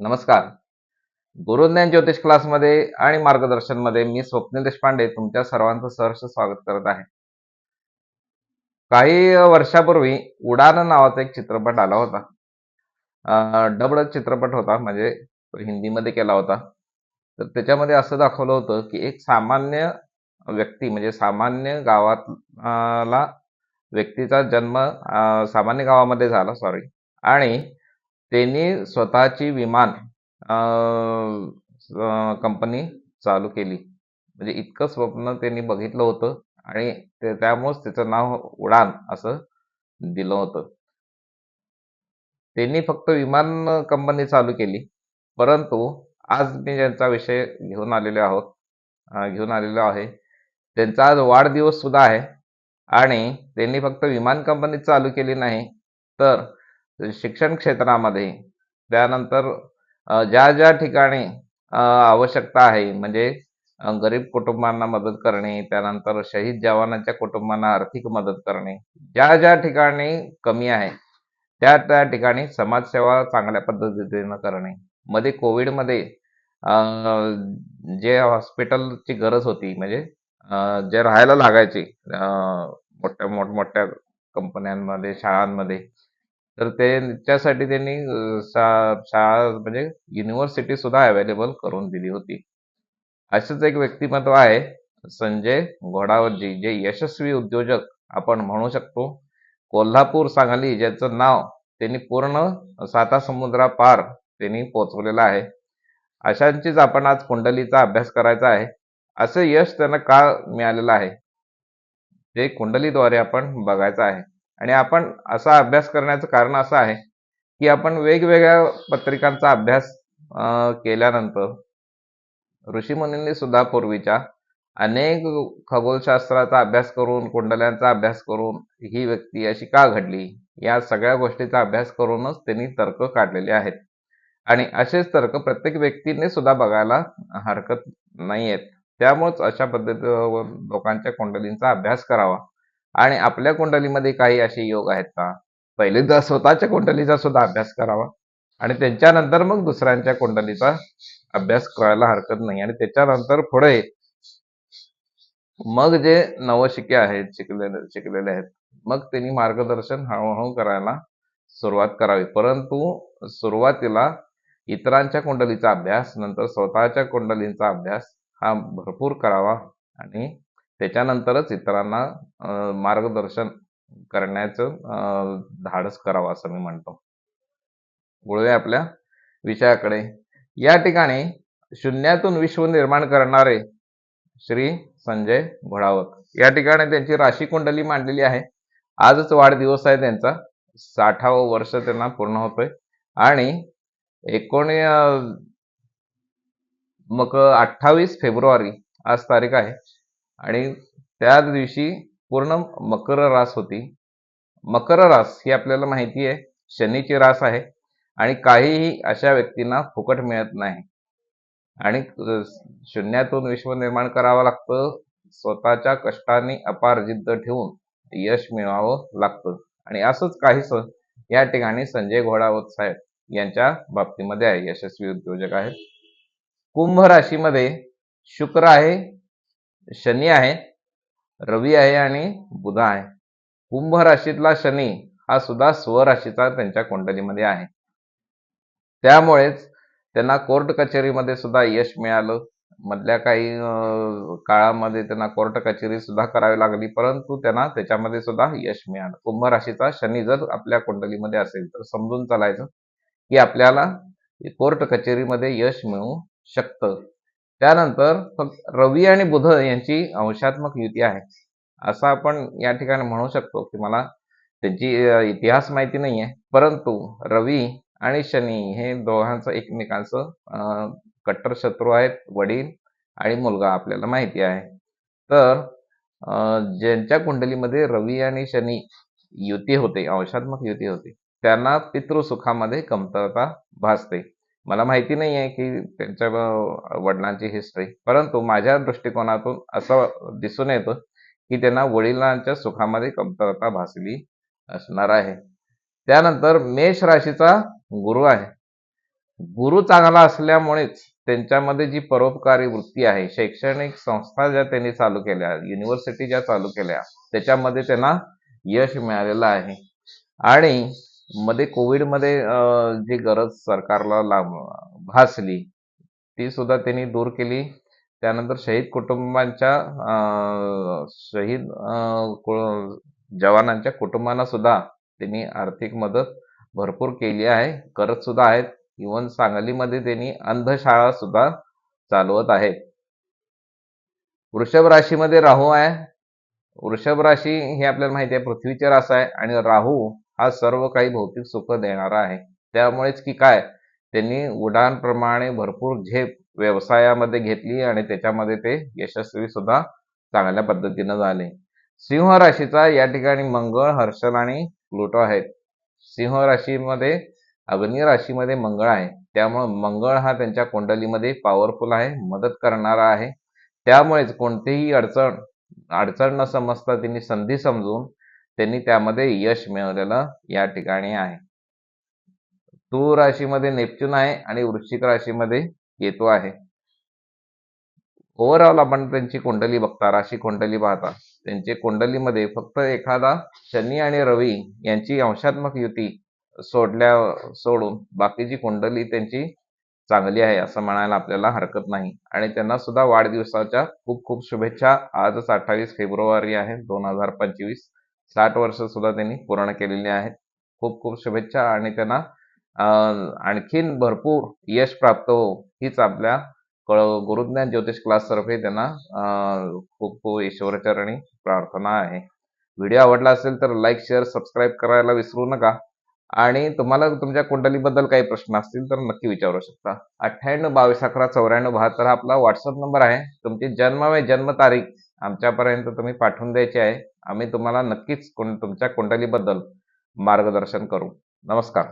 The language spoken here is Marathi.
नमस्कार. गुरुज्ञान ज्योतिष क्लासमध्ये आणि मार्गदर्शनमध्ये मी स्वप्नील देशपांडे तुमच्या सर्वांचं सहर्ष स्वागत करत आहे. काही वर्षापूर्वी उडान नावाचा एक चित्रपट आला होता. डबड चित्रपट होता म्हणजे हिंदीमध्ये केला होता. तर त्याच्यामध्ये असं दाखवलं होतं की एक सामान्य व्यक्ती म्हणजे सामान्य गावातला व्यक्तीचा जन्म सामान्य गावामध्ये झाला सॉरी आणि त्यांनी स्वतःची विमान कंपनी चालू केली. म्हणजे इतकं स्वप्न त्यांनी बघितलं होतं आणि ते त्यामुळेच त्याचं नाव उडान असं दिलं होतं. त्यांनी फक्त विमान कंपनी चालू केली. परंतु आज मी ज्यांचा विषय घेऊन आलेलो आहोत घेऊन आलेलो आहे. त्यांचा आज वाढदिवस सुद्धा आहे आणि त्यांनी फक्त विमान कंपनी चालू केली नाही तर शिक्षण क्षेत्रामध्ये त्यानंतर ज्या ज्या ठिकाणी आवश्यकता आहे म्हणजे गरीब कुटुंबांना मदत करणे त्यानंतर शहीद जवानांच्या कुटुंबांना आर्थिक मदत करणे ज्या ज्या ठिकाणी कमी आहे त्या त्या ठिकाणी समाजसेवा चांगल्या पद्धतीने करणे. मध्ये कोविडमध्ये जे हॉस्पिटलची गरज होती म्हणजे जे राहायला लागायचे मोठ्या मोठमोठ्या कंपन्यांमध्ये शाळांमध्ये तर ते त्यासाठी त्यांनी शा शाळा म्हणजे युनिव्हर्सिटी सुद्धा अवेलेबल करून दिली होती. असंच एक व्यक्तिमत्व आहे संजय घोडावतजी जे यशस्वी उद्योजक आपण म्हणू शकतो. कोल्हापूर, सांगली ज्याचं नाव त्यांनी पूर्ण साता समुद्रापार त्यांनी पोचवलेलं आहे. अशांचीच आपण आज कुंडलीचा अभ्यास करायचा आहे. असं यश त्यांना का मिळालेलं आहे? ते कुंडलीद्वारे आपण बघायचं आहे. आणि आपण असा अभ्यास करण्याचं कारण असं आहे की आपण वेगवेगळ्या पत्रिकांचा अभ्यास केल्यानंतर ऋषीमुनींनी सुद्धा पूर्वीच्या अनेक खगोलशास्त्राचा अभ्यास करून कुंडल्यांचा अभ्यास करून ही व्यक्ती अशी का घडली? या सगळ्या गोष्टीचा अभ्यास करूनच त्यांनी तर्क काढलेले आहेत. आणि असेच तर्क प्रत्येक व्यक्तीने सुद्धा बघायला हरकत नाही आहेत त्यामुळेच अशा पद्धतीवर लोकांच्या कुंडलींचा अभ्यास करावा. आणि आपल्या कुंडलीमध्ये काही असे योग आहेत का? पहिले तर स्वतःच्या कुंडलीचा सुद्धा अभ्यास करावा आणि त्यांच्यानंतर मग दुसऱ्यांच्या कुंडलीचा अभ्यास करायला हरकत नाही. आणि त्याच्यानंतर पुढे मग जे नवशिके आहेत शिकलेले शिकलेले आहेत मग त्यांनी मार्गदर्शन हळूहळू करायला सुरुवात करावी. परंतु सुरुवातीला इतरांच्या कुंडलीचा अभ्यास नंतर स्वतःच्या कुंडलींचा अभ्यास हा भरपूर करावा आणि त्याच्यानंतरच इतरांना मार्गदर्शन करण्याचं धाडस करावं असं मी म्हणतो. वळूया आपल्या विषयाकडे. या ठिकाणी शून्यातून विश्व निर्माण करणारे श्री संजय घोडावत. या ठिकाणी त्यांची राशी कुंडली मांडलेली आहे. आजच वाढदिवस आहे त्यांचा. साठावं वर्ष त्यांना पूर्ण होतोय. आणि एकोणी मग अठ्ठावीस फेब्रुवारी आज तारीख आहे. आणि त्या दिवशी पूर्ण मकर रास होती. मकर रास ही आपल्याला माहिती आहे शनीची रास आहे आणि काहीही अशा व्यक्तींना फुकट मिळत नाही. आणि शून्यातून विश्व निर्माण करावं लागतं स्वतःच्या कष्टाने अपार जिद्द ठेवून यश मिळवावं लागतं. आणि असंच काहीस या ठिकाणी संजय घोडावत साहेब यांच्या बाबतीमध्ये आहे यशस्वी उद्योजक आहेत. कुंभ राशीमध्ये शुक्र आहे शनी आहे रवी आहे आणि बुध आहे. कुंभ राशीतला शनी हा सुद्धा स्वराशीचा त्यांच्या कुंडलीमध्ये आहे. त्यामुळेच त्यांना कोर्ट कचेरीमध्ये सुद्धा यश मिळालं. मधल्या काही काळामध्ये त्यांना कोर्ट कचेरी सुद्धा करावी लागली परंतु त्यांना त्याच्यामध्ये सुद्धा यश मिळालं. कुंभ राशीचा शनी जर आपल्या कुंडलीमध्ये असेल तर समजून चालायचं की आपल्याला कोर्ट कचेरीमध्ये यश मिळू शकतं. त्यानंतर फक्त रवी आणि बुध यांची अंशात्मक युती आहे. असं आपण या ठिकाणी म्हणू शकतो की मला त्यांची इतिहास माहिती नाही आहे परंतु रवी आणि शनी हे दोघांचं एकमेकांचं कट्टर शत्रू आहेत वडील आणि मुलगा आपल्याला माहिती आहे. तर ज्यांच्या कुंडलीमध्ये रवी आणि शनी युती होते अंशात्मक युती होते त्यांना पितृसुखामध्ये कमतरता भासते. मला माहिती नाही आहे की त्यांच्या वडिलांची हिस्ट्री परंतु माझ्या दृष्टिकोनातून असं दिसून येतं की त्यांना वडिलांच्या सुखामध्ये कमतरता भासली असणार आहे. त्यानंतर मेष राशीचा गुरु आहे. गुरु चांगला असल्यामुळेच त्यांच्यामध्ये जी परोपकारी वृत्ती आहे शैक्षणिक संस्था ज्या त्यांनी चालू केल्या युनिव्हर्सिटी ज्या चालू केल्या त्याच्यामध्ये त्यांना यश मिळालेलं आहे. आणि मध्ये कोविडमध्ये अं, जी गरज सरकारला लाभ भासली ती सुद्धा त्यांनी दूर केली. त्यानंतर शहीद कुटुंबांच्या अं, शहीद अं, जवानांच्या कुटुंबांना सुद्धा त्यांनी आर्थिक मदत भरपूर केली आहे. करत सुद्धा आहेत. इवन सांगलीमध्ये त्यांनी अंधशाळा सुद्धा चालवत आहेत वृषभ राशीमध्ये राहू आहे. वृषभ राशी हे आपल्याला माहिती आहे पृथ्वीचे रास आहे आणि राहू हा सर्व काही भौतिक सुख देणारा आहे. त्यामुळेच की काय? त्यांनी उडानप्रमाणे भरपूर झेप व्यवसायामध्ये घेतली आणि त्याच्यामध्ये ते यशस्वी सुद्धा चांगल्या पद्धतीनं झाले. सिंह राशीचा या ठिकाणी मंगळ हर्षल आणि प्लुटो आहेत. सिंह राशीमध्ये अग्नी राशीमध्ये मंगळ आहे. त्यामुळे मंगळ हा त्यांच्या कुंडलीमध्ये पॉवरफुल आहे मदत करणारा आहे. त्यामुळेच कोणतीही अडचण अडचण न समजता त्यांनी संधी समजून त्यांनी त्यामध्ये यश मिळवलेलं या ठिकाणी आहे. तू राशीमध्ये नेपच्यून आहे आणि वृश्चिक राशीमध्ये केतू आहे. ओव्हरऑल आपण त्यांची कुंडली बघता राशी कुंडली पाहता. त्यांचे कुंडलीमध्ये फक्त एखादा शनी आणि रवी यांची अंशात्मक युती सोडल्या सोडून बाकीची कुंडली त्यांची चांगली आहे असं म्हणायला आपल्याला हरकत नाही. आणि त्यांना सुद्धा वाढदिवसाच्या खूप खूप शुभेच्छा. आजच अठ्ठावीस फेब्रुवारी आहे दोन हजार पंचवीस. साठ वर्ष सुद्धा त्यांनी पूर्ण केलेली आहेत. खूप खूप शुभेच्छा आणि त्यांना आणखीन भरपूर यश प्राप्त हो हीच आपल्या गुरुज्ञान ज्योतिष क्लास तर्फे त्यांना खूप खूप ईश्वरचरणी प्रार्थना आहे. व्हिडिओ आवडला असेल तर लाईक शेअर सबस्क्राईब करायला विसरू नका. आणि तुम्हाला तुमच्या कुंडलीबद्दल काही प्रश्न असतील तर नक्की विचारू शकता. अठ्ठ्याण्णव बावीस अकरा चौऱ्याण्णव बहात्तर हा आपला व्हॉट्सअप नंबर आहे. तुमची जन्म व जन्मतारीख आमच्यापर्यंत तुम्ही पाठवून द्यायची आहे. आम्ही तुम्हाला नक्कीच कुं- तुमच्या कुंडलीबद्दल मार्गदर्शन करू. नमस्कार.